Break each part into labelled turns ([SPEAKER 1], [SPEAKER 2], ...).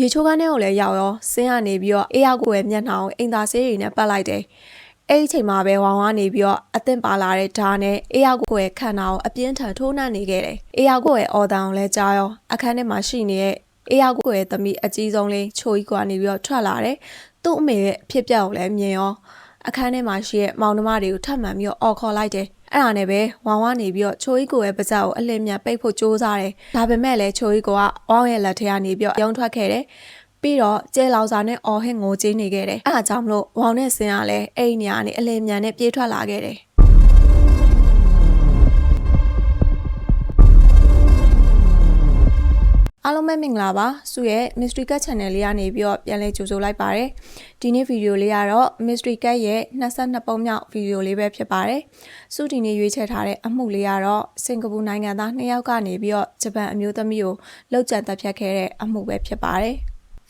[SPEAKER 1] ရေချိုးကန်းထဲကိုလည်းရောက်ရောဆင်းကနေပြီးတော့အေးရကိုရဲ့မျက်နှာကိုအိမ်သာဆေးတွေနဲ့ပတ်လိုက်တယ်အဲ့ဒီအချိန်မှာပဲဝေါင်ဝါနေပြီးတော့အသင့်ပါလာတဲ့ဓာတ်နဲ့အေးရကိုရဲ့ခန္ဓာကိုအပြင်းထန်ထိုးနှံ့နေခဲ့တယ်အေးရကိုရဲ့အော်တန်ကိုလည်းကြားရောအခန်းထဲမှာရှိနေတဲ့အေးရကိုရဲ့သမီးအကြီးဆုံးလေးချိုကြီးကွာနေပြီးတော့ထွက်လာတယ်သူ့အမေရဲ့အဖြစ်ပြက်ကိုလည်းမြင်ရောအခန်းထဲမှာရှိတဲ့မောင်နှမတွေကိုထပ်မံပြီးတော့အော်ခေါ်လိုက်တယ် အဲ့ဒါနဲ့ပဲဝမ်ဝါနေပြီးတော့ချိုကြီးကိုရဲ့ပါးစပ်ကိုအလင်းမြတ်ပိတ်ဖို့ကြိုးစားတယ်ဒါပေမဲ့လည်းချိုကြီးကဝမ်ရဲ့လက်ထဲကနေပြီးတော့ရုံထွက်ခဲ့တယ်ပြီးတော့ကျဲလောင်စာနဲ့အော်ဟစ်ငိုကြေးနေခဲ့တယ်အဲ့ဒါကြောင့်မလို့ဝေါင်နဲ့ဆင်းကလည်းအဲ့ဒီနေရာကနေအလင်းမြန်နဲ့ပြေးထွက်လာခဲ့တယ် အားလုံးပဲမင်္ဂလာပါစုရဲ့ Mystery Cat Channel လေးကနေပြီးတော့ပြန်လည်ကြိုဆိုလိုက်ပါတယ်ဒီနေ့ဗီဒီယိုလေးကတော့ Mystery Cat ရဲ့22ပုံမြောက်ဗီဒီယိုလေးပဲဖြစ်ပါတယ်စုဒီနေ့ရွေးချယ်ထားတဲ့အမှုလေးကတော့စင်ကာပူနိုင်ငံသားနှစ်ယောက်ကနေပြီးတော့ဂျပန်အမျိုးသမီးကိုလှုပ်ကြံတက်ဖြတ်ခဲ့တဲ့အမှုပဲဖြစ်ပါတယ်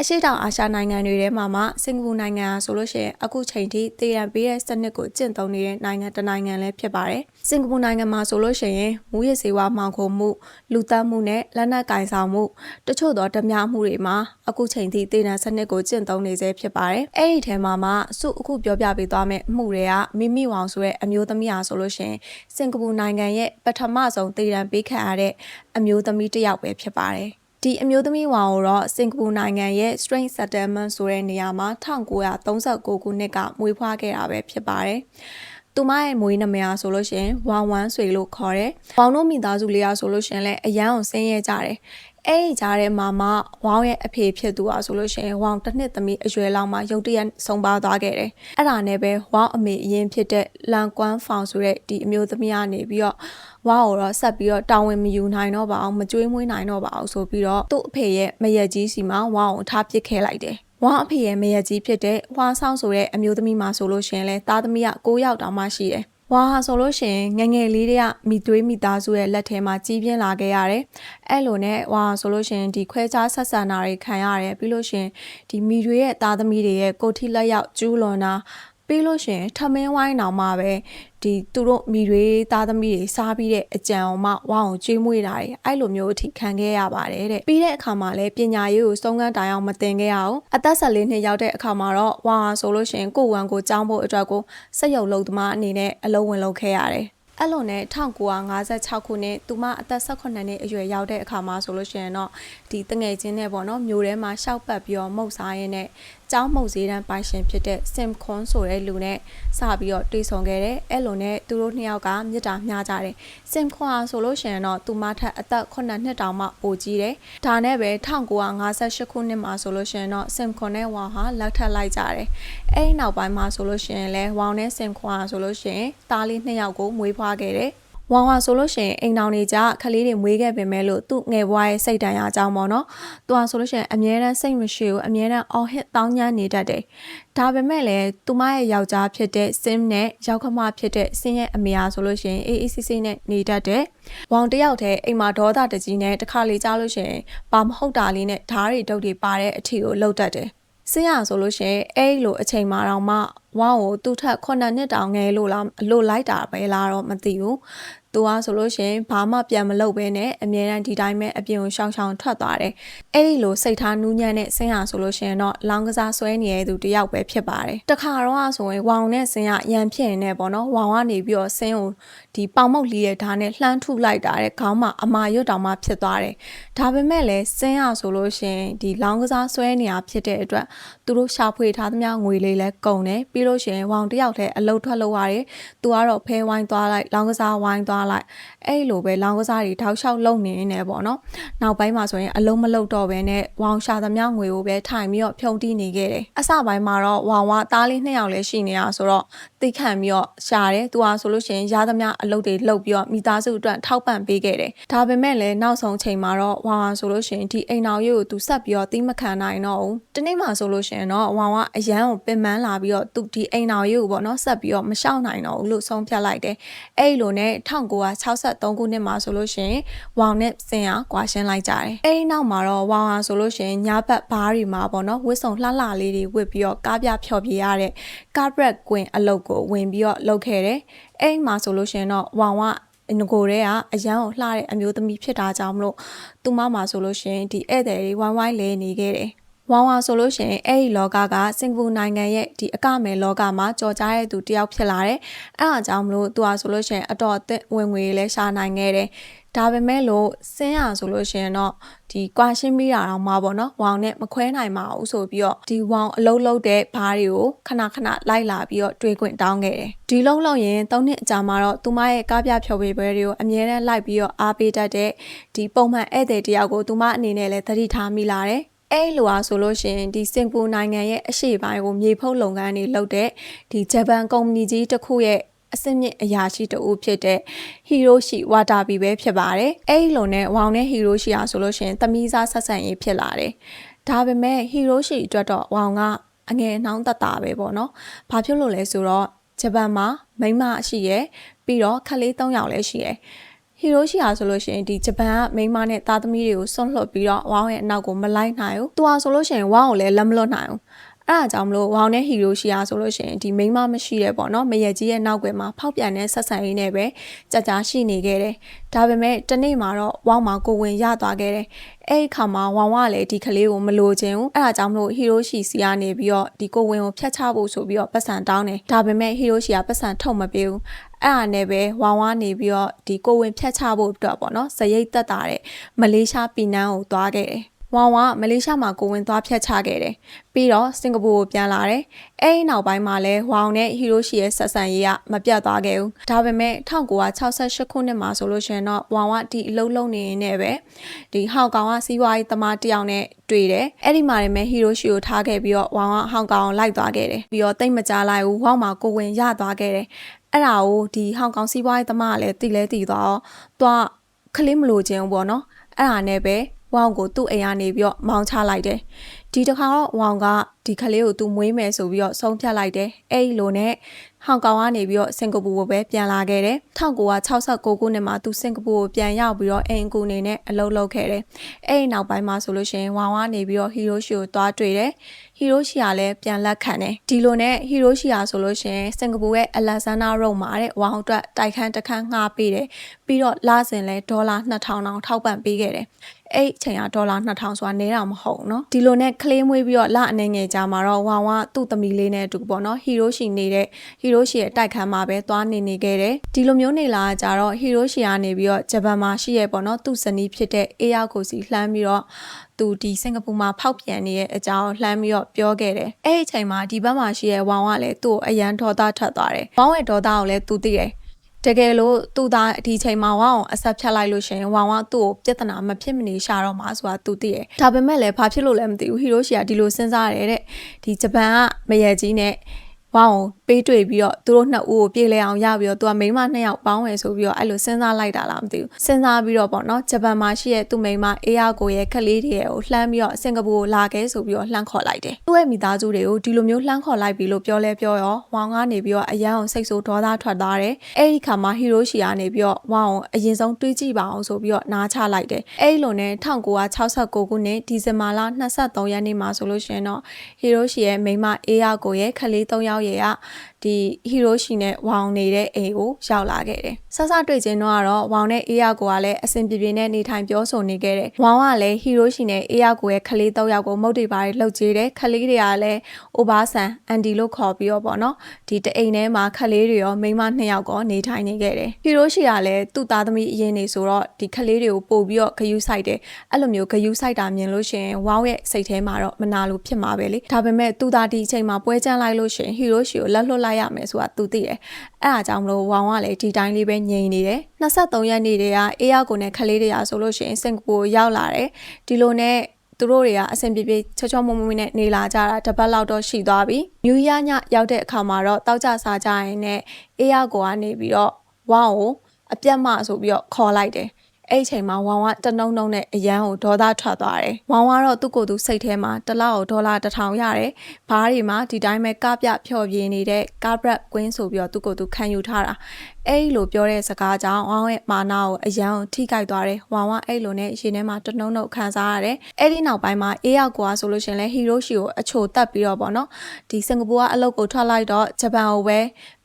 [SPEAKER 1] အရှိတောင်အာရှနိုင်ငံတွေထဲမှာမှစင်ကာပူနိုင်ငံဆိုလို့ရှိရင်အခုချိန်ထိတည်ရန်ပေးတဲ့စနစ်ကိုကျင့်သုံးနေတဲ့နိုင်ငံတစ်နိုင်ငံလည်းဖြစ်ပါတယ်။စင်ကာပူနိုင်ငံမှာဆိုလို့ရှိရင်မူရစေဝါမှောင်ခိုမှုလူသတ်မှုနဲ့လက်နက်ကင်ဆောင်မှုတချို့သောဓမြမှုတွေမှာအခုချိန်ထိတည်ရန်စနစ်ကိုကျင့်သုံးနေစေဖြစ်ပါတယ်။အဲ့ဒီထဲမှာမှစုအခုပြောပြပေးသွားမယ့်အမှုတွေကမိမိဝောင်ဆိုတဲ့အမျိုးသမီးဟာဆိုလို့ရှိရင်စင်ကာပူနိုင်ငံရဲ့ပထမဆုံးတည်ရန်ပေးခံရတဲ့အမျိုးသမီးတစ်ယောက်ပဲဖြစ်ပါတယ်။ ဒီအမျိုးသမီးဝါကိုတော့စင်ကာပူနိုင်ငံရဲ့ Strain Settlement ဆိုတဲ့နေရာမှာ1939ခုနှစ်ကမွေးဖွားခဲ့တာပဲဖြစ်ပါတယ်။သူမရဲ့မွေးနမယာဆိုလို့ရှိရင်ဝမ်ဝမ်ဆွေလို့ခေါ်တယ်။ဝမ်တို့မိသားစုလေးရဆိုလို့ရှိရင်လည်းအရန်ကိုဆင်းရဲကြတယ်။ အဲ့ဒီကြားထဲမှာမှဝေါင်းရဲ့အဖေဖြစ်သူอ่ะဆိုလို့ရှိရင်ဝေါင်းတစ်နှစ်သမီးအရွယ်လောက်မှရုတ်တရက်ဆုံးပါသွားခဲ့တယ်။အဲ့ဒါနဲ့ပဲဝေါင်းအမေအရင်ဖြစ်တဲ့လန်ကွမ်ဖောင်ဆိုတဲ့ဒီအမျိုးသမီးကနေပြီးတော့ဝါကိုတော့ဆက်ပြီးတော့တာဝန်မယူနိုင်တော့ပါအောင်မကြွေးမွေးနိုင်တော့ပါအောင်ဆိုပြီးတော့သူ့အဖေရဲ့မရက်ကြီးစီမှာဝါကိုထားပစ်ခဲ့လိုက်တယ်ဝါအဖေရဲ့မရက်ကြီးဖြစ်တဲ့ဝါဆောင်ဆိုတဲ့အမျိုးသမီးမှာဆိုလို့ရှင်လဲသားသမီးက9ယောက်တောင်မှရှိတယ် ဝါဟာဆိုလို့ရှိရင်ငငယ်လေးတွေကမိသွေးမိသားစုရဲ့လက်ထဲမှာကြီးပြင်းလာခဲ့ရတယ်။အဲ့လိုနဲ့ဝါဟာဆိုလို့ရှိရင်ဒီခွဲခြားဆက်ဆံတာတွေခံရတယ်ပြီးလို့ရှိရင်ဒီမိတွေရဲ့သားသမီးတွေရဲ့ကိုထိလက်ရောက်ကျူးလွန်တာ ပြီးလို့ရှိရင်ထမင်းဝိုင်းတောင်မှပဲဒီသူတို့မိတွေသားသမီးတွေစားပြီးတဲ့အကြံအောင်မှဝအောင်ကျွေးမွေးတာတွေအဲ့လိုမျိုးအထိခံခဲ့ရပါတယ်တဲ့ပြီးတဲ့အခါမှာလည်းပညာရေးကိုစုံကန်းတိုင်အောင်မသင်ခဲ့ရအောင်အသက်14နှစ်ရောက်တဲ့အခါမှာတော့ဝါဆိုလို့ရှိရင်ကိုဝမ်ကိုကြောင်းဖို့အတွက်ကိုစက်ရုပ်လုပ်သမားအနေနဲ့အလုံးဝင်လုပ်ခဲ့ရတယ်အဲ့လိုနဲ့1956ခုနှစ်သူမအသက်18နှစ်အရွယ်ရောက်တဲ့အခါမှာဆိုလို့ရှိရင်တော့ဒီတငယ်ချင်းနဲ့ပေါ့နော်မျိုးထဲမှာရှောက်ပတ်ပြီးတော့မှုတ်စားရင်းနဲ့ကျောင်းမှုတ်ဈေးတန်းပိုင်ရှင်ဖြစ်တဲ့ Sim Khon ဆိုတဲ့လူနဲ့စပြီးတော့တွေ့ဆုံခဲ့တယ်အဲ့လိုနဲ့သူတို့နှစ်ယောက်ကမြစ်တာမျှကြတယ် Sim Khon ဟာဆိုလို့ရှိရင်တော့သူမထက်အသက်9နှစ်တောင်မှပိုကြီးတယ်ဒါနဲ့ပဲ1958ခုနှစ်မှာဆိုလို့ရှိရင်တော့ Sim Khon နဲ့ဝါဟာလက်ထပ်လိုက်ကြတယ်အဲ့ဒီနောက်ပိုင်းမှာဆိုလို့ရှိရင်လဲဝေါင်နဲ့ Sim Khon ဟာဆိုလို့ရှိရင်သားလေးနှစ်ယောက်ကိုမွေးဖွားခဲ့တယ် ဝါဝါဆိုလို့ရှိရင်အိမ်တောင်တွေကြခလေးတွေမွေးခဲ့ပင်မဲ့လို့သူ့ငယ်ဘွားရဲ့စိတ်တန်ရာအကြောင်းပေါ့နော်။သူကဆိုလို့ရှိရင်အမြဲတမ်းစိတ်မရှိဘူးအမြဲတမ်းအော်ဟစ်တောင်းညမ်းနေတတ်တယ်။ဒါပေမဲ့လည်းသူမရဲ့ယောက်ျားဖြစ်တဲ့စင်းနဲ့ယောက်ခမဖြစ်တဲ့စင်းရဲ့အမေအားဆိုလို့ရှိရင်အေးအေးဆေးဆေးနဲ့နေတတ်တယ်။ဝေါင်တယောက်တည်းအိမ်မှာဒေါသတကြီးနဲ့တစ်ခါလေကြားလို့ရှိရင်ဘာမဟုတ်တာလေးနဲ့ဓားတွေတုပ်တွေပါတဲ့အထီကိုလှုပ်တတ်တယ်။ ဆင်းရဆိုလို့ရှိရင်အဲ့လိုအချိန်မှတော့မှဝေါကိုသူ့ထက်9နှစ်တောင်ငယ်လို့လားလို့လိုက်တာပဲလားတော့မသိဘူး သူကဆိုလို့ရှိရင်ဘာမှပြန်မလုပ်ဘဲနဲ့အမြဲတမ်းဒီတိုင်းပဲအပြင်ကိုရှောင်းရှောင်းထွက်သွားတယ်။အဲ့ဒီလိုစိတ်ထားနူးညံ့တဲ့ဆင်းဟာဆိုလို့ရှိရင်တော့လောင်းကစားဆွဲနေတဲ့သူတယောက်ပဲဖြစ်ပါတယ်။တခါတော့ဆိုရင်ဝေါင်နဲ့ဆင်းကရန်ဖြစ်နေပေါ့နော်။ဝေါင်ကနေပြီးတော့ဆင်းကိုဒီပေါင်မုတ်လီရဲ့ဓာတ်နဲ့လှမ်းထုလိုက်တာတဲ့ခေါင်းမှာအမာရွတ်တောင်မှဖြစ်သွားတယ်။ဒါပေမဲ့လည်းဆင်းဟာဆိုလို့ရှိရင်ဒီလောင်းကစားဆွဲနေတာဖြစ်တဲ့အတွက်သူတို့ရှာဖွေထားသမျှငွေလေးလဲကုန်တယ်။ပြီးလို့ရှိရင်ဝေါင်တယောက်တည်းအလုတ်ထွက်လို့ရတယ်။သူကတော့ဖဲဝိုင်းသွားလိုက်လောင်းကစားဝိုင်းသွားသွားလိုက်အဲ့လိုပဲလောင်းကစားတွေထောက်လျှောက်လုံနေနေပေါ့နော်နောက်ပိုင်းမှာဆိုရင်အလုံးမလုံတော့ဘဲနဲ့ဝေါင်ရှာသမျှငွေကိုပဲထိုင်ပြီးတော့ဖြုံတီးနေခဲ့တယ်အစပိုင်းမှာတော့ဝေါင်ဝါသားလေးနှစ်ယောက်လည်းရှိနေတာဆိုတော့သိခံပြီးတော့ရှာတယ်သူဟာဆိုလို့ရှိရင်ရသမျှအလုပ်တွေလုပ်ပြီးတော့မိသားစုအတွက်ထောက်ပံ့ပေးခဲ့တယ်ဒါပေမဲ့လည်းနောက်ဆုံးချိန်မှာတော့ဝေါင်ဝါဆိုလို့ရှိရင်ဒီအိမ်တော်ရေးကိုသူဆက်ပြီးတော့တီးမခံနိုင်တော့ဘူးတနေ့မှဆိုလို့ရှိရင်တော့ဝေါင်ဝါအရန်ကိုပင်ပန်းလာပြီးတော့သူဒီအိမ်တော်ရေးကိုပေါ့နော်ဆက်ပြီးတော့မရှောက်နိုင်တော့ဘူးလို့ဆုံးဖြတ်လိုက်တယ်အဲ့လိုနဲ့1963ခုနှစ်မှာဆိုလို့ရှိရင်ဝေါင်နဲ့စင်ဟာကွာရှင်းလိုက်ကြတယ်။အဲဒီနောက်မှာတော့ဝေါင်ဟာဆိုလို့ရှိရင်ညဘက်ဘားတွေမှာပေါ့နော်ဝစ်စုံလှလှလေးတွေဝစ်ပြီးတော့ကားပြဖြော်ပြရတဲ့ကားဘရက်ကွင်အလုပ်ကိုဝင်ပြီးတော့လုပ်ခဲ့တယ်။အဲဒီမှာဆိုလို့ရှိရင်တော့ဝေါင်ကငကိုတွေကအရန်ကိုလှတဲ့အမျိုးသမီးဖြစ်တာကြောင့်မလို့သူမမှာဆိုလို့ရှိရင်ဒီဧည့်သည်တွေဝိုင်းဝိုင်းလဲနေခဲ့တယ် ဝေါင်ဝါဆိုလို့ရှိရင်အဲ့ဒီလောကကစင်ကာပူနိုင်ငံရဲ့ဒီအကမယ်လောကမှာကြော်ကြားတဲ့သူတယောက်ဖြစ်လာတယ်။အဲ့အကြောင်းမလို့သူကဆိုလို့ရှိရင်အတော်အသင့်ဝင်ငွေလည်းရှာနိုင်ခဲ့တယ်။ဒါပေမဲ့လို့စင်းရဆိုလို့ရှိရင်တော့ဒီကွာရှင်းမိတာတော့မှာပေါ့နော်။ဝေါင်နဲ့မခွဲနိုင်ပါဘူးဆိုပြီးတော့ဒီဝေါင်အလုံးလုံးတဲ့ဘားတွေကိုခဏခဏလိုက်လာပြီးတော့တွေးခွင့်တောင်းခဲ့တယ်။ဒီလုံးလုံးရင်၃နှစ်အကြာမှာတော့သူမရဲ့ကားပြဖြော်ပေးပွဲတွေကိုအမြဲတမ်းလိုက်ပြီးတော့အားပေးတတ်တဲ့ဒီပုံမှန်ဧည့်သည်တယောက်ကိုသူမအနေနဲ့လည်းသတိထားမိလာတယ်။ အဲ့လိုအားဆိုလို့ရှိရင်ဒီစင်ကာပူနိုင်ငံရဲ့အရှေ့ပိုင်းကိုမြေဖုတ်လုပ်ငန်းတွေလုပ်တဲ့ဒီဂျပန်ကုမ္ပဏီကြီးတစ်ခုရဲ့အစင်းမြင့်အရာရှိတဦးဖြစ်တဲ့ဟီရိုရှိဝါတာဘီပဲဖြစ်ပါတယ်။အဲ့လိုနဲ့ဝေါင်နဲ့ဟီရိုရှိအားဆိုလို့ရှိရင်သမီးစားဆက်ဆံရေးဖြစ်လာတယ်။ဒါပေမဲ့ဟီရိုရှိအတွက်တော့ဝေါင်ကအငယ်နှောင်းတတပဲပေါ့နော်။ဘာဖြစ်လို့လဲဆိုတော့ဂျပန်မှာမိန်းမရှိရယ်ပြီးတော့ခလေး၃ယောက်လည်းရှိရယ် ဟီရိုရှိယာဆိုလို့ရှိရင်ဒီဂျပန်ကမိန်းမနဲ့သားသမီးတွေကိုဆွန့်လွတ်ပြီးတော့ဝေါင်းရဲ့အနောက်ကိုမလိုက်နိုင်ဘူး။သူဟာဆိုလို့ရှိရင်ဝေါင်းကိုလည်းလက်မလွတ်နိုင်ဘူး။အဲ့ဒါကြောင့်မလို့ဝေါင်းနဲ့ဟီရိုရှိယာဆိုလို့ရှိရင်ဒီမိန်းမမရှိတဲ့ပေါ့နော်မရက်ကြီးရဲ့နောက်ွယ်မှာဖောက်ပြန်တဲ့ဆက်ဆံရေးနဲ့ပဲကြကြရှိနေခဲ့တယ်။ဒါပေမဲ့တနေ့မှာတော့ဝေါင်းမှာကိုဝင်ရသွားခဲ့တယ်။အဲ့ဒီခါမှာဝေါင်းကလည်းဒီကလေးကိုမလိုချင်ဘူး။အဲ့ဒါကြောင့်မလို့ဟီရိုရှိစီကနေပြီးတော့ဒီကိုဝင်ကိုဖျက်ချဖို့ဆိုပြီးတော့ပတ်စံတောင်းတယ်။ဒါပေမဲ့ဟီရိုရှိကပတ်စံထုတ်မပေးဘူး။ အဲ့အားနဲ့ပဲဝါဝါနေပြီးတော့ဒီကိုဝင်ဖြတ်ချဖို့အတွက်ပေါ့နော်ဇရိတ်တက်တာတဲ့မလေးရှားပြည်နန်းကိုသွားခဲ့တယ်ဝမ်ဝါမလေးရှားမှာကိုဝင်သွားဖြတ်ချခဲ့တယ်။ပြီးတော့စင်ကာပူကိုပြန်လာတယ်။အဲဒီနောက်ပိုင်းမှာလဲဝမ်နဲ့ဟီရိုရှီရဲ့ဆက်ဆံရေးကမပြတ်သွားခဲ့ဘူး။ဒါပေမဲ့1968ခုနှစ်မှာဆိုလို့ရှိရင်တော့ဝမ်ဝါဒီအလုံးလုံးနေနေပဲဒီဟောင်ကောင်ကစီးပွားရေးသမားတယောက်နဲ့တွေ့တယ်။အဲ့ဒီမှာလည်းဟီရိုရှီကိုထားခဲ့ပြီးတော့ဝမ်ဝါဟောင်ကောင်လိုက်သွားခဲ့တယ်။ပြီးတော့တိတ်မကြလိုက်ဘူး။ဝမ်မှာကိုဝင်ရသွားခဲ့တယ်။ အဲ့ဒါကိုဒီဟောင်ကောင်စီးပွားရေးသမားကလည်းတိလဲတည်သွားတော့သွားခလေးမလို့ခြင်းပေါ့နော်။အဲ့ဒါနဲ့ပဲ ဝေါင်ကိုသူ့အိမ်ကနေပြီးတော့မောင်းချလိုက်တယ်ဒီတစ်ခါတော့ဝေါင်ကဒီကလေးကိုသူမွေးမယ်ဆိုပြီးတော့ဆုံးဖြတ်လိုက်တယ်အဲ့ဒီလိုနဲ့ဟောင်ကောင်ကနေပြီးတော့စင်ကာပူကိုပဲပြန်လာခဲ့တယ်1969ခုနှစ်မှာသူစင်ကာပူကိုပြန်ရောက်ပြီးတော့အိမ်ကူနေနဲ့အလုပ်လုပ်ခဲ့တယ်အဲ့ဒီနောက်ပိုင်းမှာဆိုလို့ရှိရင်ဝေါင်ကနေပြီးတော့ဟီရိုရှိကိုသွားတွေ့တယ်ဟီရိုရှိကလည်းပြန်လက်ခံတယ်ဒီလိုနဲ့ဟီရိုရှိကဆိုလို့ရှိရင်စင်ကာပူရဲ့အလက်ဇန်နာရုံမှာတဲ့ဝေါင်အတွက်တိုက်ခန်းတစ်ခန်းငှားပေးတယ်ပြီးတော့လစဉ်လဲဒေါ်လာ2000တောင်ထောက်ပံ့ပေးခဲ့တယ် အဲ့အချိန်ကဒေါ်လာ2000ဆိုတာနဲတာမဟုတ်နော်ဒီလိုနဲ့ကလေးမွေးပြီးတော့လအနေငယ်ကြာမှာတော့ဝမ်ဝါသူ့သမီးလေးနဲ့အတူပေါ့နော်ဟီရိုရှိနေတဲ့ဟီရိုရှိရဲ့တိုက်ခန်းမှာပဲသွားနေနေခဲ့တယ်ဒီလိုမျိုးနေလာကြတော့ဟီရိုရှိကနေပြီးတော့ဂျပန်မှာရှိရဲ့ပေါ့နော်သူ့ဇနီးဖြစ်တဲ့အေယာကိုစီလှမ်းပြီးတော့သူဒီစင်ကာပူမှာဖောက်ပြန်နေတဲ့အကြောင်းလှမ်းပြီးတော့ပြောခဲ့တယ်အဲ့အချိန်မှာဒီဘက်မှာရှိရဲ့ဝမ်ဝါလည်းသူ့ကိုအရန်ဒေါသထွက်သွားတယ်ဝမ်ဝဲဒေါသကိုလည်းသူသိတယ် တကယ်လို့သူသားဒီချိန်မှာဝါအောင်အဆက်ဖြတ်လိုက်လို့ရှင်ဝါဝါသူ့ကိုပြဿနာမဖြစ်မနေရှာတော့မှာဆိုတာသူသိတယ်ဒါပေမဲ့လည်းဘာဖြစ်လို့လဲမသိဘူးဟီရိုရှီကဒီလိုစဉ်းစားရတယ်တဲ့ဒီဂျပန်ကမရကြီးနဲ့ ဝါအောင်ပေးတွေ့ပြီးတော့သူတို့နှစ်ဦးကိုပြေးလဲအောင်ရပြီးတော့သူကမိန်းမနှစ်ယောက်ပေါင်းဝယ်ဆိုပြီးတော့အဲ့လိုစဉ်းစားလိုက်တာလားမသိဘူးစဉ်းစားပြီးတော့ပေါ့နော်ဂျပန်မှာရှိတဲ့သူ့မိန်းမအေးရကိုရဲ့ခလေးတွေရဲ့ကိုလှမ်းပြီးတော့စင်ကာပူကိုလာခဲ့ဆိုပြီးတော့လှမ်းခေါ်လိုက်တယ်သူ့ရဲ့မိသားစုတွေကိုဒီလိုမျိုးလှမ်းခေါ်လိုက်ပြီးလို့ပြောလဲပြောရောဝေါင်ကနေပြီးတော့အရန်အောင်စိတ်ဆိုးဒေါသထွက်သွားတယ်အဲ့ဒီခါမှာဟီရိုရှီကနေပြီးတော့ဝေါင်ကိုအရင်ဆုံးတွေးကြည့်ပါအောင်ဆိုပြီးတော့နားချလိုက်တယ်အဲ့လိုနဲ့1969ခုနှစ်ဒီဇင်ဘာလ23ရက်နေ့မှာဆိုလို့ရှိရင်တော့ဟီရိုရှီရဲ့မိန်းမအေးရကိုရဲ့ခလေး3ယောက်ရဲ့က ဒီဟီရိုရှီနဲ့ဝေါင်နေတဲ့အိမ်ကိုရောက်လာခဲ့တယ်။ဆဆတွေ့ချင်းတော့ကတော့ဝေါင်နဲ့အေးရကိုကလည်းအဆင်ပြေပြေနဲ့နေထိုင်ပြောဆိုနေခဲ့တယ်။ဝေါင်ကလည်းဟီရိုရှီနဲ့အေးရကိုရဲ့ခလေး၃ယောက်ကိုမုတ်တွေပါတယ်လှုပ်ကြည့်တယ်။ခလေးတွေကလည်းအိုဘာဆန်အန်ဒီလို့ခေါ်ပြီးတော့ပေါ့နော်။ဒီတအိမ်ထဲမှာခလေးတွေရောမိန်းမနှစ်ယောက်ကောနေထိုင်နေခဲ့တယ်။ဟီရိုရှီကလည်းသူ့သားသမီးအရင်နေဆိုတော့ဒီခလေးတွေကိုပို့ပြီးတော့ဂယုစိုက်တယ်။အဲ့လိုမျိုးဂယုစိုက်တာမြင်လို့ရှင်ဝေါင်ရဲ့စိတ်ထဲမှာတော့မနာလို့ဖြစ်မှာပဲလေ။ဒါပေမဲ့သူ့သားဒီအချိန်မှာပွဲချမ်းလိုက်လို့ရှင်ဟီရိုရှီကိုလက်လွတ်လိုက်ရမယ်ဆိုတာသူသိတယ်။အဲ့အားကြောင့်မလို့ဝေါင်ကလည်းဒီတိုင်းလေးပဲငြိမ်နေတယ်။23ရက်နေ့တည်းကအေးရောက်ကိုနဲ့ခလေးတွေကဆိုလို့ရှိရင်စင်ကာပူရောက်လာတယ်။ဒီလိုနဲ့သူတို့တွေကအဆင်ပြေပြေချောချောမွမွနဲ့နေလာကြတာတပတ်လောက်တော့ရှိသွားပြီ။မြူရညရောက်တဲ့အခါမှာတော့တောက်ကြစားကြရင်နဲ့အေးရောက်ကိုကနေပြီးတော့ဝေါင်ကိုအပြတ်မဆိုပြီးတော့ခေါ်လိုက်တယ်။ အဲ့ဒီချိန်မှာဝမ်ဝတနှုံနှုံနဲ့အရန်ကိုဒေါသထွက်သွားတယ်။ဝမ်ဝတော့သူ့ကိုယ်သူစိတ်ထဲမှာတစ်လောက်ဒေါ်လာတစ်ထောင်ရတယ်။ဘားတွေမှာဒီတိုင်းပဲကပြဖြော်ပြနေတဲ့ကားဘရက်ကွင်းဆိုပြီးတော့သူ့ကိုယ်သူခံယူထားတာ အဲ့လိုပြောတဲ့စကားကြောင့်ဝေါရဲ့မာနာကိုအယံကိုထိခိုက်သွားတယ်ဝေါဝအဲ့လိုနဲ့ရှင်ထဲမှာတနှုံနှုတ်ခံစားရတယ်အဲ့ဒီနောက်ပိုင်းမှာအေးရောက်ကွာဆိုလို့ရှင်လဲဟီရိုရှီကိုအချိုတက်ပြီးတော့ပေါ့နော်ဒီစင်ကာပူကအလုပ်ကိုထွက်လိုက်တော့ဂျပန်ကိုပဲ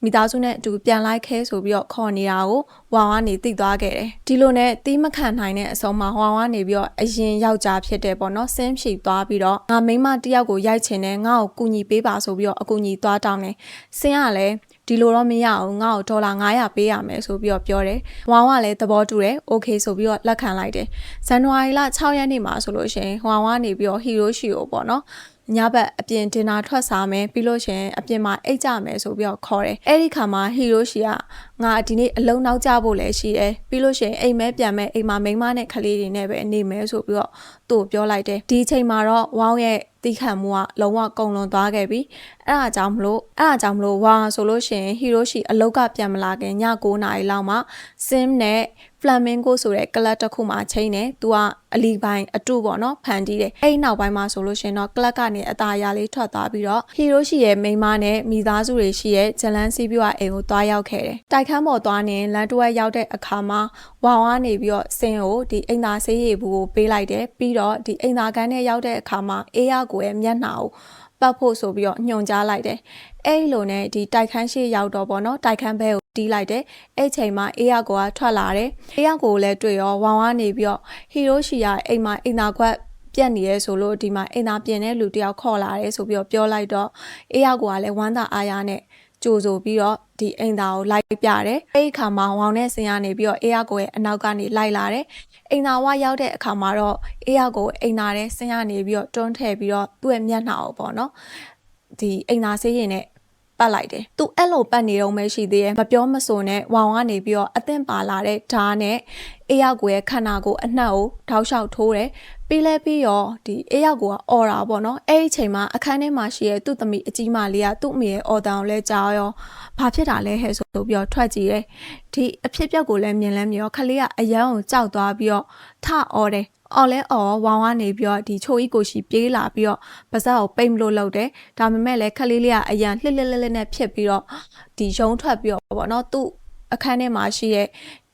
[SPEAKER 1] မိသားစုနဲ့အတူပြန်လိုက်ခဲဆိုပြီးတော့ခေါ်နေတာကိုဝေါကနေသိသွားခဲ့တယ်ဒီလိုနဲ့တီးမခံနိုင်တဲ့အဆုံးမှာဝေါကနေပြီးတော့အရင်ယောက်ျားဖြစ်တယ်ပေါ့နော်ဆင်းဖြီသွားပြီးတော့ငါမိန်းမတစ်ယောက်ကိုရိုက်ချင်တယ်ငါ့ကိုကူညီပေးပါဆိုပြီးတော့အကူညီသွားတောင်းတယ်ဆင်းကလည်း ဒီလိုတော့မရအောင်ငါ့ကိုဒေါ်လာ900ပေးရမယ်ဆိုပြီးတော့ပြောတယ်။ဝမ်ဝါလည်းသဘောတူတယ်။ Okay ဆိုပြီးတော့လက်ခံလိုက်တယ်။ဇန်နဝါရီလ6ရက်နေ့မှာဆိုလို့ရှိရင်ဝမ်ဝါနေပြီးတော့ဟီရိုရှီကိုပေါ့နော်။ညဘက်အပြင်ဒင်နာထွက်စားမယ်ပြီးလို့ရှင်အပြင်မှာအိတ်ကြမယ်ဆိုပြီးတော့ခေါ်တယ်အဲ့ဒီခါမှာဟီရိုရှီကငါဒီနေ့အလုံးနောက်ကြဖို့လည်းရှိတယ်ပြီးလို့ရှင်အိမ်မဲပြန်မဲ့အိမ်မှာမိန်းမနဲ့ကလေးတွေနဲ့ပဲနေမယ်ဆိုပြီးတော့သူ့ကိုပြောလိုက်တယ်ဒီအချိန်မှာတော့ဝေါင်းရဲ့တီးခံမှုကလုံးဝကုံလွန်သွားခဲ့ပြီအဲ့ဒါကြောင့်မလို့အဲ့ဒါကြောင့်မလို့ဝါဆိုလို့ရှိရင်ဟီရိုရှီအလုတ်ကပြန်မလာခင်ည9နာရီလောက်မှာဆင်းနဲ့ flamingo ဆိုတဲ့ကလပ်တစ်ခုမှာချိန်တယ်။ तू ကအလီပိုင်းအတုပေါ့နော်ဖန်တီးတယ်။အဲ့ဒီနောက်ပိုင်းမှာဆိုလို့ရှင်တော့ကလပ်ကနေအตาရလေးထွက်သွားပြီးတော့ဟီရိုရှီရဲ့မိန်းမနဲ့မိသားစုတွေရှိရဲ့ဂျလန်စီပြူကအိမ်ကိုသွားရောက်ခဲ့တယ်။တိုက်ခန်းပေါ်သွားနေလန်တွဲရောက်တဲ့အခါမှာဝေါဝါနေပြီးတော့ဆင်းကိုဒီအိမ်သာဆေးရည်ဘူးကိုပေးလိုက်တယ်။ပြီးတော့ဒီအိမ်သာကန်းထဲရောက်တဲ့အခါမှာအေးရ ကိုရဲ့မျက်နှာကိုပတ်ဖို့ဆိုပြီးတော့ညွှန်ကြားလိုက်တယ်။အဲ့လိုနဲ့ဒီတိုက်ခန်းရှိရောက်တော့ပေါ့နော်တိုက်ခန်းဘဲကိုတီးလိုက်တယ်။အဲ့ချိန်မှာအေးရောက်ကိုကထွက်လာတယ်။အေးရောက်ကိုလည်းတွေ့ရောဝေါဝါနေပြီးတော့ဟီရိုရှီကအိမ်မှာအိမ်သာခွက်ပြက်နေရဲဆိုလို့ဒီမှာအိမ်သာပြင်တဲ့လူတယောက်ခေါ်လာတယ်ဆိုပြီးတော့ပြောလိုက်တော့အေးရောက်ကလည်းဝမ်းသာအားရနဲ့ကြိုဆိုပြီးတော့ ဒီအိမ်သားကိုလိုက်ပြတယ်။အဲဒီအခါမှာဝေါင်နဲ့ဆင်ရနေပြီးတော့အေးရကိုရဲ့အနောက်ကနေလိုက်လာတယ်။အိမ်သားဝရောက်တဲ့အခါမှာတော့အေးရကိုအိမ်သားနဲ့ဆင်ရနေပြီးတော့တွန်းထည့်ပြီးတော့သူ့ရဲ့မျက်နှာကိုပေါ့နော်။ဒီအိမ်သားဆေးရင်နဲ့ပတ်လိုက်တယ်သူအဲ့လိုပတ်နေတော့မှရှိသေးရဲ့မပြောမဆိုနဲ့ဝေါင်ကနေပြီးတော့အသင့်ပါလာတဲ့ဓာတ်နဲ့အေးရောက်ကိုရဲ့ခန္ဓာကိုအနှက်ကိုထောက်လျှောက်ထိုးတယ် ပြီးလဲပြီးရောဒီအေးရောက်ကိုကအော်တာပေါ့နော်အဲ့ဒီအချိန်မှာအခန်းထဲမှာရှိရဲ့သူ့သမီးအကြီးမလေးကသူ့အမေရဲ့အော်တန်ကိုလဲကြားရောဘာဖြစ်တာလဲဟဲ့ဆိုပြီးတော့ထွက်ကြည့်တယ်ဒီအဖြစ်အပျက်ကိုလည်းမြင်လဲမြင်ရောခလေးကအယမ်းကိုကြောက်သွားပြီးတော့ထအော်တယ်အော်လဲအော်ဝောင်းဝါနေပြီးတော့ဒီချိုကြီးကိုရှိပြေးလာပြီးတော့ပါဇက်ကိုပိတ်မလို့လုပ်တယ်ဒါပေမဲ့လည်းခလေးလေးကအရန်လှစ်လှစ်လှစ်လှစ်နဲ့ဖြစ်ပြီးတော့ဒီရုံးထွက်ပြီးတော့ပေါ့နော်သူ့အခန်းထဲမှာရှိရဲ့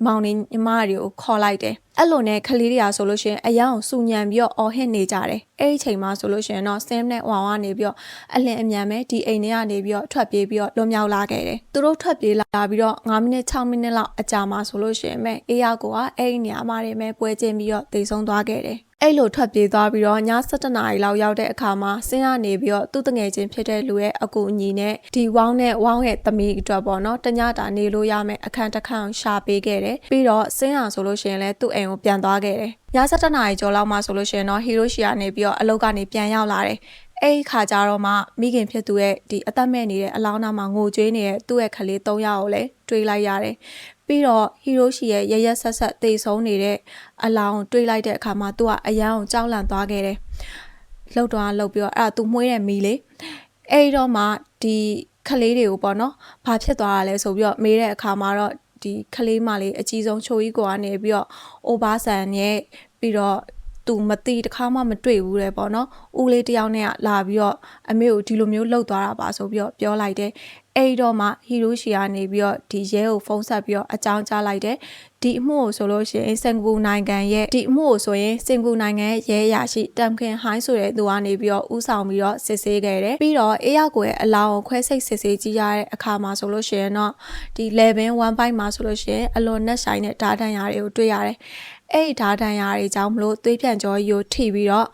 [SPEAKER 1] မောင်နေညီမတွေကိုခေါ်လိုက်တယ် အဲ့လိုနဲ့ကလေးတွေကဆိုလို့ရှိရင်အရန်ကိုစူညံပြီးတော့အော်ဟစ်နေကြတယ်အဲ့ဒီချိန်မှာဆိုလို့ရှိရင်တော့ Sam နဲ့ Wang ကနေပြီးတော့အလင်းအမြန်ပဲဒီအိမ်ထဲကနေပြီးတော့ထွက်ပြေးပြီးတော့လွန်မြောက်လာခဲ့တယ်သူတို့ထွက်ပြေးလာပြီးတော့9မိနစ်6မိနစ်လောက်အကြာမှာဆိုလို့ရှိရင်မဲ့အေးရကိုကအဲ့ဒီနေရာမှာနေမဲ့ပွဲချင်းပြီးတော့တိတ်ဆုံးသွားခဲ့တယ်အဲ့လိုထွက်ပြေးသွားပြီးတော့ည7နာရီလောက်ရောက်တဲ့အခါမှာဆင်းရနေပြီးတော့သူ့တငယ်ချင်းဖြစ်တဲ့လူရဲ့အကူအညီနဲ့ဒီဝေါင်းနဲ့ဝေါင်းရဲ့သမီးအတွက်ပေါ့နော်တညတာနေလို့ရမယ်အခန်းတစ်ခန်းရှာပေးခဲ့တယ်ပြီးတော့ဆင်းရဆိုလို့ရှိရင်လည်းသူ့အိမ်ကိုပြန်သွားခဲ့တယ်ည7နာရီကျော်လောက်မှဆိုလို့ရှိရင်တော့ဟီရိုရှီကနေပြီးတော့အလုပ်ကနေပြန်ရောက်လာတယ်အဲ့ဒီခါကျတော့မှမိခင်ဖြစ်သူရဲ့ဒီအသက်မဲ့နေတဲ့အလောင်းနာမှာငိုကြွေးနေတဲ့သူ့ရဲ့ကလေး၃ယောက်ကိုလည်းတွေးလိုက်ရတယ်ပြီးတော့ဟီရိုရှီရဲ့ရရက်ဆက်ဆက်တေဆုံးနေတဲ့အလောင်းတွေးလိုက်တဲ့အခါမှာသူကအယမ်းကိုကြောက်လန့်သွားခဲ့တယ်လှုပ်တော့လှုပ်ပြီးတော့အဲ့ဒါသူမှုေးတဲ့မီလေအဲ့ဒီတော့မှဒီကလေးတွေကိုပေါ့နော်ဘာဖြစ်သွားတာလဲဆိုပြီးတော့မေးတဲ့အခါမှာတော့ ဒီကလေးမလေးအကြီးဆုံးချိုကြီးကိုကနေပြီးတော့အိုဘာဆန်ရဲ့ပြီးတော့သူမသိတခါမှမတွေ့ဘူးတဲ့ပေါ့နော်ဦးလေးတယောက်နဲ့လာပြီးတော့အမေကိုဒီလိုမျိုးလှုပ်သွားတာပါဆိုပြီးတော့ပြောလိုက်တယ် အဲ့တော့မှဟီရိုရှီကနေပြီးတော့ဒီရဲကိုဖုန်းဆက်ပြီးတော့အကြောင်းကြားလိုက်တယ်ဒီအမှုကိုဆိုလို့ရှိရင်စင်ကာပူနိုင်ငံရဲ့ဒီအမှုကိုဆိုရင်စင်ကာပူနိုင်ငံရဲ့ရဲရရှိတမ်ခင်ဟိုင်းဆိုတဲ့သူကနေပြီးတော့ဥဆောင်ပြီးတော့စစ်ဆေးခဲ့တယ်ပြီးတော့အေးရောက်ကိုရဲ့အလောင်းကိုခွဲစိတ်စစ်ဆေးကြည့်ရတဲ့အခါမှာဆိုလို့ရှိရင်တော့ဒီ11 1 byte မှာဆိုလို့ရှိရင်အလွန်နဲ့ဆိုင်တဲ့ဓာတ်တန်ရာတွေကိုတွေ့ရတယ်အဲ့ဒီဓာတ်တန်ရာတွေကြောင့်မလို့သွေးပြန်ကြောကြီးကိုထိပြီးတော့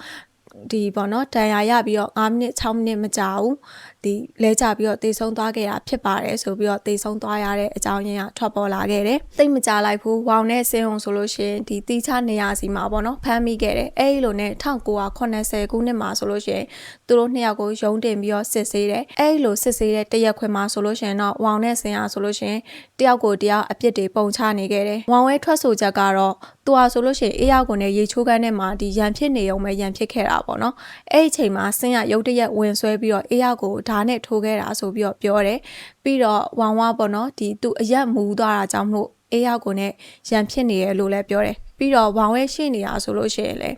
[SPEAKER 1] ဒီပေါ့နော်တန်ရာရပြီးတော့9မိနစ်6မိနစ်မကြာဘူး ဒီလဲကြပြီးတော့တေဆုံးသွားခဲ့တာဖြစ်ပါတယ်ဆိုပြီးတော့တေဆုံးသွားရတဲ့အကြောင်းရင်းကထွက်ပေါ်လာခဲ့တယ်တိတ်မကြလိုက်ဘူးဝေါင်နဲ့ဆင်းအောင်ဆိုလို့ရှိရင်ဒီတီချနေရာစီမှာပေါ့နော်ဖမ်းမိခဲ့တယ်အဲ့ဒီလိုနဲ့1980ခုနှစ်မှာဆိုလို့ရှိရင်သူတို့နှစ်ယောက်ကိုယုံတင်ပြီးတော့စစ်ဆေးတယ်အဲ့ဒီလိုစစ်ဆေးတဲ့တရက်ခွင်မှာဆိုလို့ရှိရင်တော့ဝေါင်နဲ့ဆင်းအောင်ဆိုလို့ရှိရင်တယောက်ကိုတယောက်အပြစ်တွေပုံချနေခဲ့တယ်ဝေါင်ဝဲထွက်ဆိုချက်ကတော့သူဟာဆိုလို့ရှိရင်အေးရောက်ကိုနဲ့ရေချိုးကန်းထဲမှာဒီရန်ဖြစ်နေုံပဲရန်ဖြစ်ခဲ့တာပေါ့နော်အဲ့ဒီအချိန်မှာဆင်းရရုတ်တရက်ဝင်ဆွဲပြီးတော့အေးရောက်ကိုဓာတ်နဲ့ထိုးခဲ့တာဆိုပြီးတော့ပြောတယ်ပြီးတော့ဝမ်ဝါပေါ့နော်ဒီသူအရက်မူသွားတာကြောင့်မလို့အေးရောက်ကိုနဲ့ရန်ဖြစ်နေရလို့လည်းပြောတယ်ပြီးတော့ဝေါင်ရဲ့ရှေ့နေရဆိုလို့ရှိရင်လေ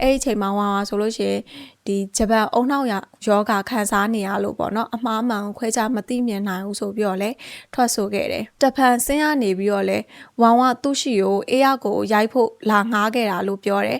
[SPEAKER 1] အဲ့ဒီအချိန်မှာဝေါင်ဟာဆိုလို့ရှိရင်ဒီဂျပန်အုံနှောက်ရယောဂခံစားနေရလို့ပေါ့နော်အမှားမှန်ကိုခွဲခြားမသိမြင်နိုင်ဘူးဆိုပြီးတော့လေထွက်ဆိုခဲ့တယ်တဖန်ဆင်းရနေပြီးတော့လေဝေါင်ကသူ့ရှိကိုအေးရကိုရိုက်ဖို့လာငားခဲ့တာလို့ပြောတယ်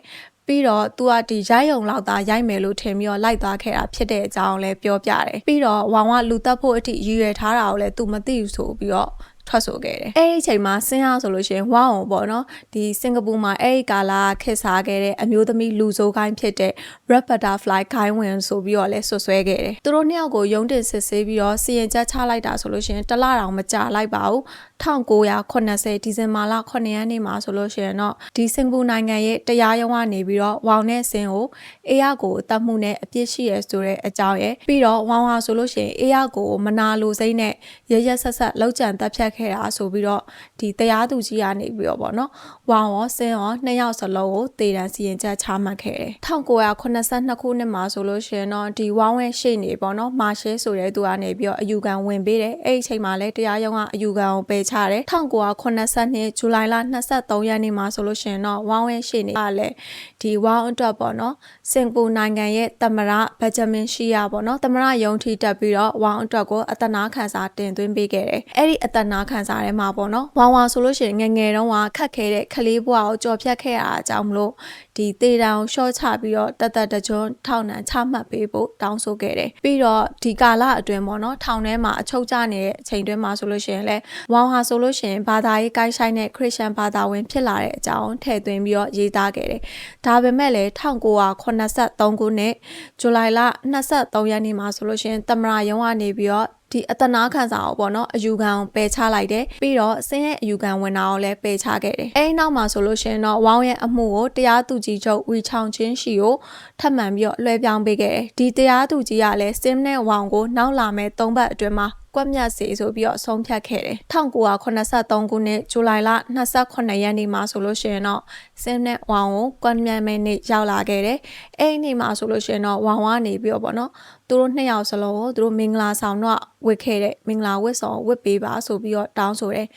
[SPEAKER 1] ပြီးတော့ तू ကဒီရိုက်ယုံလောက်သားရိုက်မယ်လို့ထင်ပြီးတော့လိုက်သွားခဲ့တာဖြစ်တဲ့အကြောင်းလည်းပြောပြတယ်ပြီးတော့ဝေါင်ကလူတက်ဖို့အထိရည်ရွယ်ထားတာကိုလည်း तू မသိဘူးဆိုပြီးတော့ထွက်ဆိုခဲ့တယ်။အဲ့ဒီအချိန်မှာဆင်းရဆိုလို့ရှိရင်ဝေါအောင်ပေါ့နော်ဒီစင်ကာပူမှာအဲ့ဒီကာလာခက်စားခဲ့တဲ့အမျိုးသမီးလူစိုးကိုင်းဖြစ်တဲ့ Red Butterfly ခိုင်းဝင်ဆိုပြီးတော့လဲဆွဆွဲခဲ့တယ်။သူတို့နှစ်ယောက်ကိုယုံတင်စစ်ဆေးပြီးတော့စီရင်ချက်ချလိုက်တာဆိုလို့ရှိရင်တစ်လတောင်မကြာလိုက်ပါဘူး။ 1980ဒီဇင်ဘာလ9ရက်နေ့မှာဆိုလို့ရှိရင်တော့ဒီစင်ကာပူနိုင်ငံရဲ့တရားရုံးကနေပြီးတော့ဝေါင်နဲ့ဆင်းကိုအေးရကိုတတ်မှုနဲ့အပြစ်ရှိရဆိုတဲ့အကြောင်းရဲ့ပြီးတော့ဝေါင်ဟာဆိုလို့ရှိရင်အေးရကိုမနာလိုစိမ့်နဲ့ရရဆက်ဆက်လောက်ကြံတက်ဖြတ်ခဲ့တာဆိုပြီးတော့ဒီတရားသူကြီးကနေပြီးတော့ဗောနော်ဝေါင်ရောဆင်းရောနှစ်ယောက်စလုံးကိုတေတံစီရင်ချက်ချမှတ်ခဲ့တယ်1982ခုနှစ်မှာဆိုလို့ရှိရင်တော့ဒီဝေါင်ရဲ့ရှေ့နေဗောနော်မာရှဲဆိုတဲ့သူကနေပြီးတော့အယူခံဝင်ပေးတယ်အဲ့ဒီအချိန်မှာလည်းတရားရုံးကအယူခံကိုပယ်ချတယ်1982ဇူလိုင်လ23ရက်နေ့မှာဆိုလို့ရှိရင်တော့ဝေါင်ရဲ့ရှေ့နေကလည်းဒီဝေါင်အတွက်ပေါ့နော်စင်ကာပူနိုင်ငံရဲ့သမရဘက်ဂျမင်ရှီယာပေါ့နော်သမရယုံထီတက်ပြီးတော့ဝေါင်အတွက်ကိုအတနာခံစာတင်သွင်းပေးခဲ့တယ်အဲ့ဒီအတနာခံစာထဲမှာပေါ့နော်ဝေါင်ဝါဆိုလို့ရှိရင်ငငယ်တုန်းကခတ်ခဲတဲ့ခလေးဘွားကိုကြော်ဖြတ်ခဲ့ရတာအကြောင်းမလို့ဒီတေတောင်ရှော့ချပြီးတော့တသက်တကြွထောက်နှံချမှတ်ပေးဖို့တောင်းဆိုခဲ့တယ်ပြီးတော့ဒီကာလအတွင်းပေါ့နော်ထောင်ထဲမှာအချုပ်ကျနေတဲ့အချိန်တွင်းမှာဆိုလို့ရှိရင်လဲဝေါင်ဟာဆိုလို့ရှိရင်ဘာသာရေးကိုင်းဆိုင်တဲ့ခရစ်ယာန်ဘာသာဝင်ဖြစ်လာတဲ့အကြောင်းထည့်သွင်းပြီးတော့ရေးသားခဲ့တယ်ဒါပေမဲ့လည်း1983ခုနှစ်ဇူလိုင်လ23ရက်နေ့မှာဆိုလို့ရှိရင်တမရာရုံးကနေပြီးတော့ဒီအတနာခံစာကိုပေါ့နော်အယူခံကိုပယ်ချလိုက်တယ်ပြီးတော့ဆင်းရဲ့အယူခံဝင်တာကိုလည်းပယ်ချခဲ့တယ်အဲဒီနောက်မှာဆိုလို့ရှိရင်တော့ဝေါင်းရဲ့အမှုကိုတရားသူကြီးချုပ်ဝီချောင်ချင်းရှိကိုထပ်မံပြီးတော့လွှဲပြောင်းပေးခဲ့တယ်ဒီတရားသူကြီးကလည်းဆင်းနဲ့ဝေါင်းကိုနောက်လာမဲ့၃ဘတ်အတွင်းမှာ ကွက်မြတ်စီဆိုပြီးတော့ဆုံးဖြတ်ခဲ့တယ်1983ခုနှစ်ဇူလိုင်လ28ရက်နေ့မှာဆိုလို့ရှိရင်တော့ဆင်းနဲ့ဝေါင်ကိုကွက်မြတ်မဲနေ့ရောက်လာခဲ့တယ်အဲ့ဒီနေ့မှာဆိုလို့ရှိရင်တော့ဝေါင်ကနေပြီးတော့ဗောနော်သူတို့နှစ်ယောက်စလုံးကိုသူတို့မင်္ဂလာဆောင်တော့ဝတ်ခဲ့တဲ့မင်္ဂလာဝတ်ဆောင်ဝတ်ပေးပါဆိုပြီးတော့တောင်းဆိုတယ်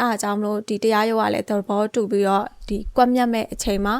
[SPEAKER 1] အဲအကြောင်းမလို့ဒီတရားရုံးကလည်းသဘောတူပြီးတော့ဒီကွက်မြတ်မဲ့အချိန်မှာ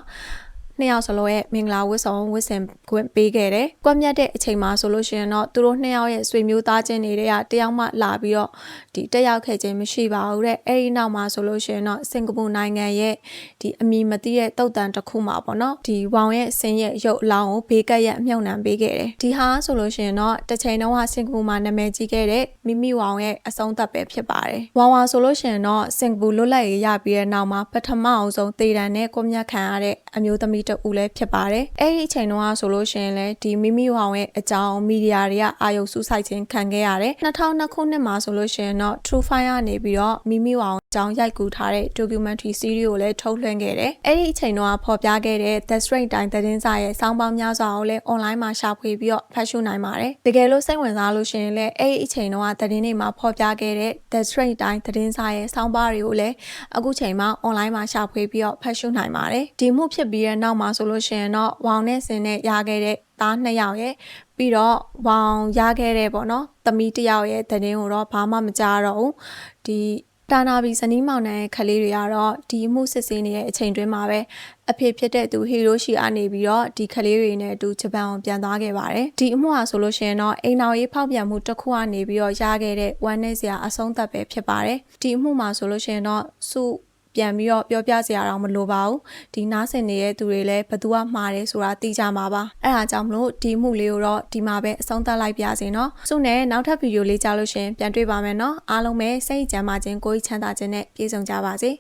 [SPEAKER 1] နှစ်ယောက်စလုံးရဲ့မင်္ဂလာဝတ်ဆောင်ဝတ်ဆင်ခွင့်ပေးခဲ့တယ်။ကွက်မြတ်တဲ့အချိန်မှာဆိုလို့ရှိရင်တော့သူတို့နှစ်ယောက်ရဲ့ဆွေမျိုးသားချင်းတွေကတယောက်မှလာပြီးတော့ဒီတက်ရောက်ခဲ့ခြင်းမရှိပါဘူးတဲ့။အဲဒီနောက်မှာဆိုလို့ရှိရင်တော့စင်ကာပူနိုင်ငံရဲ့ဒီအမီမတိရဲ့တုတ်တန်တစ်ခုမှာပေါ့နော်။ဒီဝေါင်ရဲ့ဆင်းရဲ့ရုပ်အလောင်းကိုဘေးကပ်ရက်အမြုံနှံပေးခဲ့တယ်။ဒီဟာဆိုလို့ရှိရင်တော့တစ်ချိန်တုန်းကစင်ကာပူမှာနာမည်ကြီးခဲ့တဲ့မိမိဝေါင်ရဲ့အဆုံးသတ်ပဲဖြစ်ပါတယ်။ဝေါင်ဝါဆိုလို့ရှိရင်တော့စင်ကာပူလွတ်လပ်ရေးရပြီးတဲ့နောက်မှာပထမအောင်ဆုံးတေတံနဲ့ကွန်မြတ်ခံရတဲ့အမျိုးသမီးတဦးလည်းဖြစ်ပါတယ်။အဲ့ဒီအချိန်တုန်းကဆိုလို့ရှိရင်လည်းဒီမိမိဝေါင်ရဲ့အကြောင်းမီဒီယာတွေကအာရုံစူးစိုက်ခြင်းခံခဲ့ရတယ်။2002ခုနှစ်မှာဆိုလို့ရှိရင်တော့ True Fire ကနေပြီးတော့မိမိဝေါင်အ ကြောင်းရိုက်ကူထားတဲ့ documentary series ကိုလည်းထုတ်လွှင့်ခဲ့တယ်။အဲ့ဒီအချိန်တုန်းကဖော်ပြခဲ့တဲ့ The Straight Time သတင်းစာရဲ့စောင်းပေါင်းများစွာကိုလည်း online မှာရှာဖွေပြီးတော့ဖတ်ရှုနိုင်ပါတယ်။တကယ်လို့စိတ်ဝင်စားလို့ရှိရင်လည်းအဲ့ဒီအချိန်တုန်းကသတင်းတွေမှာဖော်ပြခဲ့တဲ့ The Straight Time သတင်းစာရဲ့စောင်းပါးတွေကိုလည်းအခုချိန်မှာ online မှာရှာဖွေပြီးတော့ဖတ်ရှုနိုင်ပါတယ်။ဒီမှုဖြစ်ပြီးတဲ့နောက်မှာဆိုလို့ရှိရင်တော့ဝေါင်နဲ့ဆင်နဲ့ရခဲ့တဲ့သားနှစ်ယောက်ရဲ့ပြီးတော့ဝေါင်ရခဲ့တဲ့ပေါ့နော်သမီးတစ်ယောက်ရဲ့သတင်းကိုတော့ဘာမှမကြားတော့ဘူးဒီ တာနာဘီဇနီးမောင်နှံရဲ့ခလေးတွေကတော့ဒီမှုစစ်ဆေးနေတဲ့အချိန်တွင်းမှာပဲအဖေဖြစ်တဲ့သူဟီရိုရှီအနေပြီးတော့ဒီခလေးတွေနဲ့အတူဂျပန်ကိုပြန်သွားခဲ့ပါတယ်ဒီအမှုဟာဆိုလို့ရှိရင်တော့အိမ်တော်ရေးဖောက်ပြန်မှုတစ်ခုကနေပြီးတော့ရခဲ့တဲ့ဝမ်းနည်းစရာအဆုံးသတ်ပဲဖြစ်ပါတယ်ဒီအမှုမှာဆိုလို့ရှိရင်တော့စု ပြန်ပြီးတော့ပြောပြစရာတော့မလိုပါဘူးဒီနားဆင်နေတဲ့သူတွေလည်းဘသူကမှားတယ်ဆိုတာသိကြမှာပါအဲ့ဒါကြောင့်မလို့ဒီမှုလေးကိုတော့ဒီမှာပဲအဆုံးသတ်လိုက်ပြစေနော်စုနဲ့နောက်ထပ်ဗီဒီယိုလေးကြားလို့ရှင်ပြန်တွေ့ပါမယ်နော်အားလုံးပဲစိတ်ကြမ်းပါခြင်းကိုယ်ချမ်းသာခြင်းနဲ့ပြည့်စုံကြပါစေ